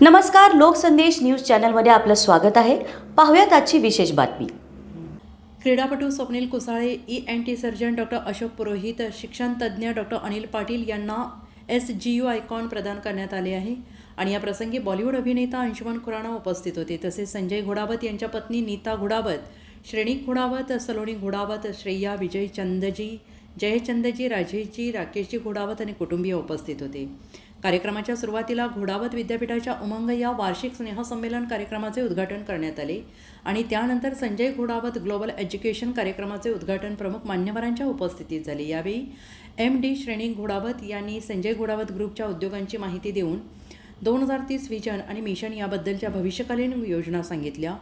नमस्कार लोकसंदेश न्यूज चॅनलमध्ये आपलं स्वागत आहे. पाहूयात आजची विशेष बातमी. क्रीडापटू Swapnil Kusale E N T surgeon doctor Ashok Purohit शिक्षणतज्ज्ञ डॉक्टर अनिल पाटील यांना एस जी यू आयकॉन प्रदान करण्यात आले आहे. आणि या प्रसंगी बॉलिवूड अभिनेता अंशुमन खुराणा उपस्थित होते. तसेच संजय घोडावत यांच्या पत्नी नीता घोडावत श्रेणी घोडावत सलोनी घोडावत श्रेया विजय चंदजी जयचंदजी राजेशजी राकेशजी घोडावत आणि कुटुंबीय उपस्थित होते. कार्यक्रमाच्या सुरुवातीला घोडावत विद्यापीठाच्या उमंग या वार्षिक स्नेहसंमेलन कार्यक्रमाचे उद्घाटन करण्यात आले आणि त्यानंतर संजय घोडावत ग्लोबल एज्युकेशन कार्यक्रमाचे उद्घाटन प्रमुख मान्यवरांच्या उपस्थितीत झाले. यावेळी एम डी श्रेणी घोडावत यांनी संजय घोडावत ग्रुपच्या उद्योगांची माहिती देऊन दोन हजार तीस व्हिजन आणि मिशन याबद्दलच्या भविष्यकालीन योजना सांगितल्या.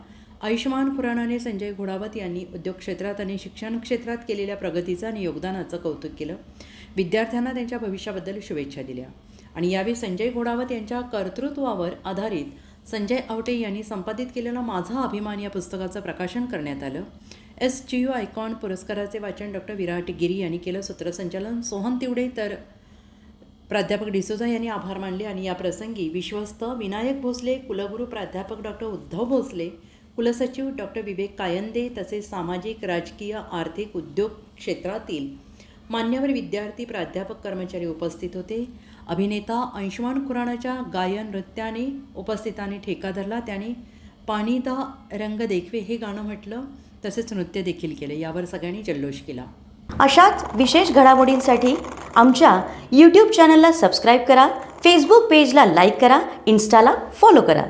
आयुष्यमान खुराणाने संजय घोडावत यांनी उद्योग क्षेत्रात आणि शिक्षण क्षेत्रात केलेल्या प्रगतीचं आणि योगदानाचं कौतुक केलं. विद्यार्थ्यांना त्यांच्या भविष्याबद्दल शुभेच्छा दिल्या. आणि यावेळी संजय घोडावत यांच्या कर्तृत्वावर आधारित संजय आवटे यांनी संपादित केलेलं माझा अभिमान या पुस्तकाचं प्रकाशन करण्यात आलं. एस जी यू आयकॉन पुरस्काराचे वाचन डॉक्टर विराट गिरी यांनी केलं. सूत्रसंचालन सोहन तिवडे तर प्राध्यापक डिसोजा यांनी आभार मानले. आणि या प्रसंगी विश्वस्त विनायक भोसले कुलगुरू प्राध्यापक डॉक्टर उद्धव भोसले कुलसचिव डॉक्टर विवेक कायंदे तसेच सामाजिक राजकीय आर्थिक उद्योग क्षेत्रातील मान्यवर विद्यार्थी प्राध्यापक कर्मचारी उपस्थित होते. अभिनेता अंशुमान खुराणाच्या गायन नृत्याने उपस्थितांनी ठेका धरला. त्याने पाणीदा रंग देखवे हे गाणं म्हटलं. तसेच नृत्य देखील केलं. यावर सगळ्यांनी जल्लोष केला. अशाच विशेष घडामोडींसाठी आमच्या यूट्यूब चॅनलला सबस्क्राईब करा. फेसबुक पेजला लाईक करा. इन्स्टाला फॉलो करा.